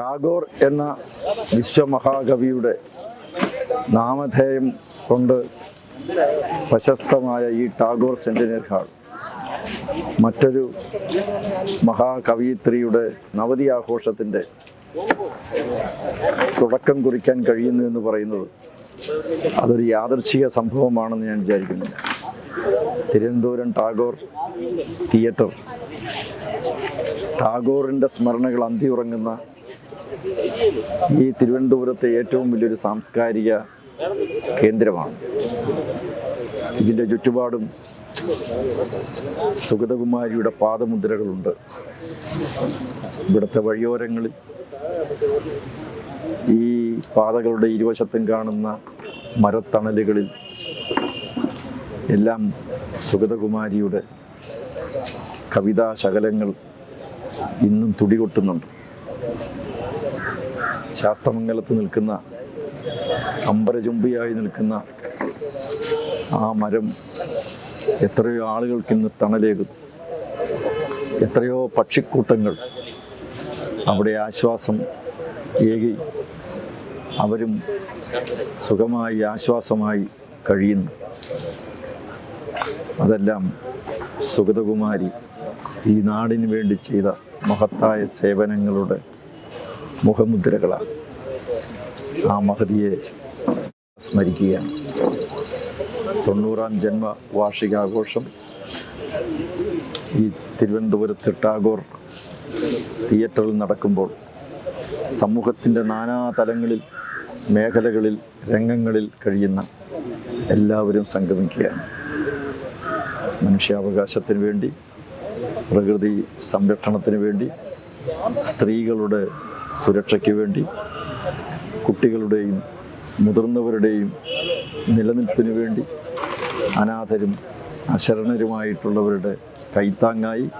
ടാഗോർ എന്ന വിശ്വമഹാകവിയുടെ നാമധേയം കൊണ്ട് പ്രശസ്തമായ ഈ ടാഗോർ സെന്റിനറി ഹാൾ മറ്റൊരു മഹാകവിയത്രിയുടെ നവതി ആഘോഷത്തിന്റെ തുടക്കം കുറിക്കാൻ കഴിയുന്നു എന്ന് പറയുന്നത് അതൊരു യാദർച്ഛിക സംഭവമാണെന്ന് ഞാൻ വിചാരിക്കുന്നില്ല തിരുവനന്തപുരം ടാഗോർ തിയേറ്റർ. ടാഗോറിന്റെ സ്മരണകൾ അന്തിയുറങ്ങുന്ന ഈ തിരുവനന്തപുരത്തെ ഏറ്റവും വലിയൊരു സാംസ്കാരിക കേന്ദ്രമാണ്. ഇതിന്റെ ചുറ്റുപാടും സുഗതകുമാരിയുടെ പാദമുദ്രകളുണ്ട്. ഇവിടുത്തെ വഴിയോരങ്ങളിൽ ഈ പാതകളുടെ ഇരുവശത്തും കാണുന്ന മരത്തണലുകളിൽ എല്ലാം സുഗതകുമാരിയുടെ കവിതാശകലങ്ങൾ ഇന്നും തുടികൊട്ടുന്നുണ്ട്. ശാസ്ത്രമംഗലത്ത് നിൽക്കുന്ന അമ്പരചുംബിയായി നിൽക്കുന്ന ആ മരം എത്രയോ ആളുകൾക്ക് ഇന്ന് തണലേകുന്നു എത്രയോ പക്ഷിക്കൂട്ടങ്ങൾ അവിടെ ആശ്വാസം ഏകി. അവരും സുഖമായി ആശ്വാസമായി കഴിയുന്നു. അതെല്ലാം സുഗതകുമാരി ഈ നാടിന് വേണ്ടി ചെയ്ത മഹത്തായ സേവനങ്ങളുടെ മുഖമുദ്രകളാണ്. ആ മഹതിയെ സ്മരിക്കുകയാണ്. തൊണ്ണൂറാം ജന്മ വാർഷികാഘോഷം ഈ തിരുവനന്തപുരത്ത് ടാഗോർ തിയേറ്ററിൽ നടക്കുമ്പോൾ സമൂഹത്തിന്റെ നാനാ തലങ്ങളിൽ മേഖലകളിൽ രംഗങ്ങളിൽ കഴിയുന്ന എല്ലാവരും സംഗമിക്കുകയാണ്. മനുഷ്യാവകാശത്തിന് വേണ്ടി പ്രകൃതി സംരക്ഷണത്തിന് വേണ്ടി സ്ത്രീകളുടെ സുരക്ഷയ്ക്ക് വേണ്ടി കുട്ടികളുടെയും മുതിർന്നവരുടെയും നിലനിൽപ്പിന് വേണ്ടി അനാഥരും അശരണരുമായിട്ടുള്ളവരുടെ കൈത്താങ്ങായി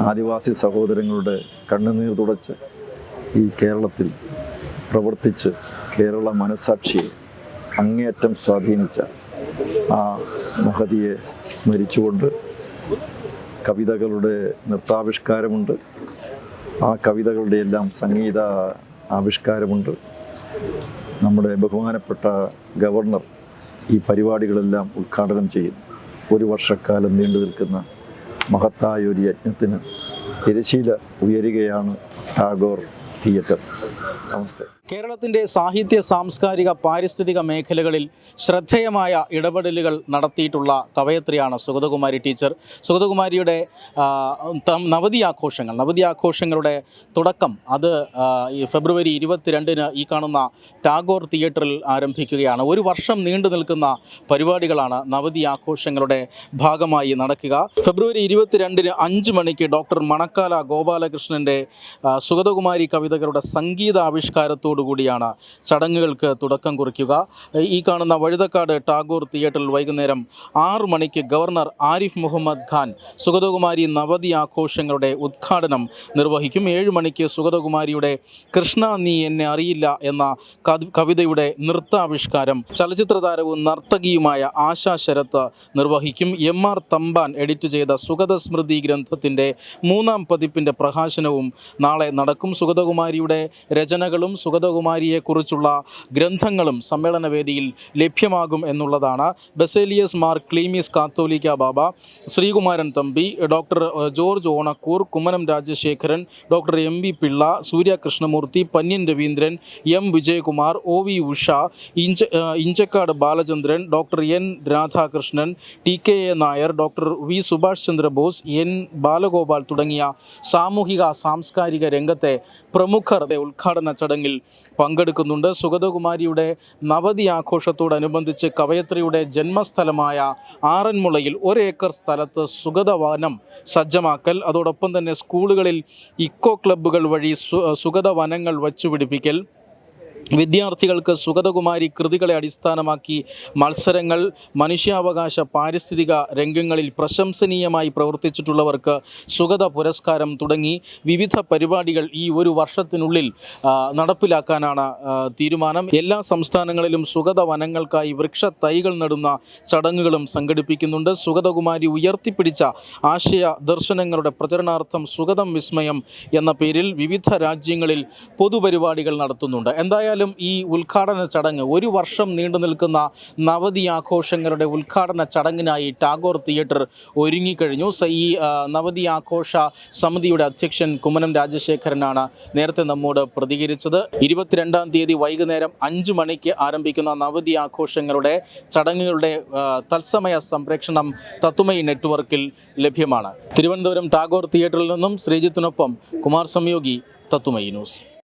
ആദിവാസി സഹോദരങ്ങളുടെ കണ്ണുനീർ തുടച്ച് ഈ കേരളത്തിൽ പ്രവർത്തിച്ച് കേരള മനസാക്ഷിയെ അങ്ങേയറ്റം സ്വാധീനിച്ച ആ മഹതിയെ സ്മരിച്ചുകൊണ്ട് കവിതകളുടെ നൃത്താവിഷ്കാരമുണ്ട്. ആ കവിതകളുടെ എല്ലാം സംഗീത ആവിഷ്കാരമുണ്ട്. നമ്മുടെ ബഹുമാനപ്പെട്ട ഗവർണർ ഈ പരിപാടികളെല്ലാം ഉദ്ഘാടനം ചെയ്യും. ഒരു വർഷക്കാലം നീണ്ടു നിൽക്കുന്ന മഹത്തായ ഒരു യജ്ഞത്തിന് തിരശീല ഉയരുകയാണ് ടാഗോർ. തിയേറ്റർ. നമസ്തേ. കേരളത്തിന്റെ സാഹിത്യ സാംസ്കാരിക പാരിസ്ഥിതിക മേഖലകളിൽ ശ്രദ്ധേയമായ ഇടപെടലുകൾ നടത്തിയിട്ടുള്ള കവയത്രിയാണ് സുഗതകുമാരി ടീച്ചർ. സുഗതകുമാരിയുടെ നവതി ആഘോഷങ്ങൾ നവതി ആഘോഷങ്ങളുടെ തുടക്കം അത് ഫെബ്രുവരി ഇരുപത്തിരണ്ടിന് ഈ കാണുന്ന ടാഗോർ തിയേറ്ററിൽ ആരംഭിക്കുകയാണ്. ഒരു വർഷം നീണ്ടു നിൽക്കുന്ന പരിപാടികളാണ് നവതി ആഘോഷങ്ങളുടെ ഭാഗമായി നടക്കുക. ഫെബ്രുവരി ഇരുപത്തിരണ്ടിന് അഞ്ച് മണിക്ക് ഡോക്ടർ മണക്കാല ഗോപാലകൃഷ്ണന്റെ സുഗതകുമാരി സുഗതകുമാരി കവിതകളുടെ സംഗീതാവിഷ്കാരത്തോടു കൂടിയാണ് ചടങ്ങുകൾക്ക് തുടക്കം കുറിക്കുക. ഈ കാണുന്ന വഴുതക്കാട് ടാഗോർ തിയേറ്ററിൽ വൈകുന്നേരം ആറ് മണിക്ക് ഗവർണർ ആരിഫ് മുഹമ്മദ് ഖാൻ സുഗതകുമാരി നവതി ആഘോഷങ്ങളുടെ ഉദ്ഘാടനം നിർവഹിക്കും. ഏഴ് മണിക്ക് സുഗതകുമാരിയുടെ കൃഷ്ണ നീ എന്നെ അറിയില്ല എന്ന കവിതയുടെ നൃത്താവിഷ്കാരം ചലച്ചിത്ര താരവും നർത്തകിയുമായ ആശാ ശരത്ത് നിർവഹിക്കും. എം ആർ തമ്പാൻ എഡിറ്റ് ചെയ്ത സുഗത സ്മൃതി ഗ്രന്ഥത്തിന്റെ മൂന്നാം പതിപ്പിന്റെ പ്രകാശനവും നാളെ നടക്കും. സുഗതകുമാരിയുടെ രചനകളും സുഗതകുമാരിയെക്കുറിച്ചുള്ള ഗ്രന്ഥങ്ങളും സമ്മേളനവേദിയിൽ ലഭ്യമാകും എന്നുള്ളതാണ്. Baselios Mar Cleemis Catholicos Baba Sreekumaran Thampi doctor George Onakkoor Kummanam Rajasekharan doctor M V Pillai Surya Krishnamoorthy Panniyan Raveendran M Vijayakumar O V Usha ഇഞ്ച Inchakkad Balachandran doctor N Radhakrishnan T K A Nair doctor V Subhash Chandrabose N Balagopal തുടങ്ങിയ സാമൂഹിക സാംസ്കാരിക രംഗത്തെ പ്രമുഖർ ഉദ്ഘാടന ചടങ്ങിൽ പങ്കെടുക്കുന്നുണ്ട്. സുഗതകുമാരിയുടെ നവതി ആഘോഷത്തോടനുബന്ധിച്ച് കവയത്രിയുടെ ജന്മസ്ഥലമായ ആറന്മുളയിൽ ഒരേക്കർ സ്ഥലത്ത് സുഗതവനം സജ്ജമാക്കൽ അതോടൊപ്പം തന്നെ സ്കൂളുകളിൽ ഇക്കോ ക്ലബ്ബുകൾ വഴി സുഗതവനങ്ങൾ വച്ചുപിടിപ്പിക്കൽ വിദ്യാർത്ഥികൾക്ക് സുഗതകുമാരി കൃതികളെ അടിസ്ഥാനമാക്കി മത്സരങ്ങൾ മനുഷ്യാവകാശ പാരിസ്ഥിതിക രംഗങ്ങളിൽ പ്രശംസനീയമായി പ്രവർത്തിച്ചിട്ടുള്ളവർക്ക് സുഗത പുരസ്കാരം തുടങ്ങി. വിവിധ പരിപാടികൾ ഈ ഒരു വർഷത്തിനുള്ളിൽ നടപ്പിലാക്കാനാണ് തീരുമാനം. എല്ലാ സംസ്ഥാനങ്ങളിലും സുഗത വനങ്ങൾക്കായി വൃക്ഷ തൈകൾ നടുന്ന ചടങ്ങുകളും സംഘടിപ്പിക്കുന്നുണ്ട്. സുഗതകുമാരി ഉയർത്തിപ്പിടിച്ച ആശയ ദർശനങ്ങളുടെ പ്രചരണാർത്ഥം സുഗതം വിസ്മയം എന്ന പേരിൽ വിവിധ രാജ്യങ്ങളിൽ പൊതുപരിപാടികൾ നടത്തുന്നുണ്ട്. എന്തായാലും ഈ ഉദ്ഘാടന ചടങ്ങ് ഒരു വർഷം നീണ്ടു നിൽക്കുന്ന നവതി ആഘോഷങ്ങളുടെ ഉദ്ഘാടന ചടങ്ങിനായി ടാഗോർ തിയേറ്റർ ഒരുങ്ങിക്കഴിഞ്ഞു. ഈ നവതി ആഘോഷ സമിതിയുടെ അധ്യക്ഷൻ കുമ്മനം രാജശേഖരനാണ് നേരത്തെ നമ്മോട് പ്രതികരിച്ചത്. ഇരുപത്തിരണ്ടാം തീയതി വൈകുന്നേരം അഞ്ച് മണിക്ക് ആരംഭിക്കുന്ന നവതി ആഘോഷങ്ങളുടെ ചടങ്ങുകളുടെ തത്സമയ സംപ്രേക്ഷണം തത്തുമൈ നെറ്റ്വർക്കിൽ ലഭ്യമാണ്. തിരുവനന്തപുരം ടാഗോർ തിയേറ്ററിൽ നിന്നും ശ്രീജിത്തിനൊപ്പം കുമാർ സംയോഗി തത്തുമൈ ന്യൂസ്.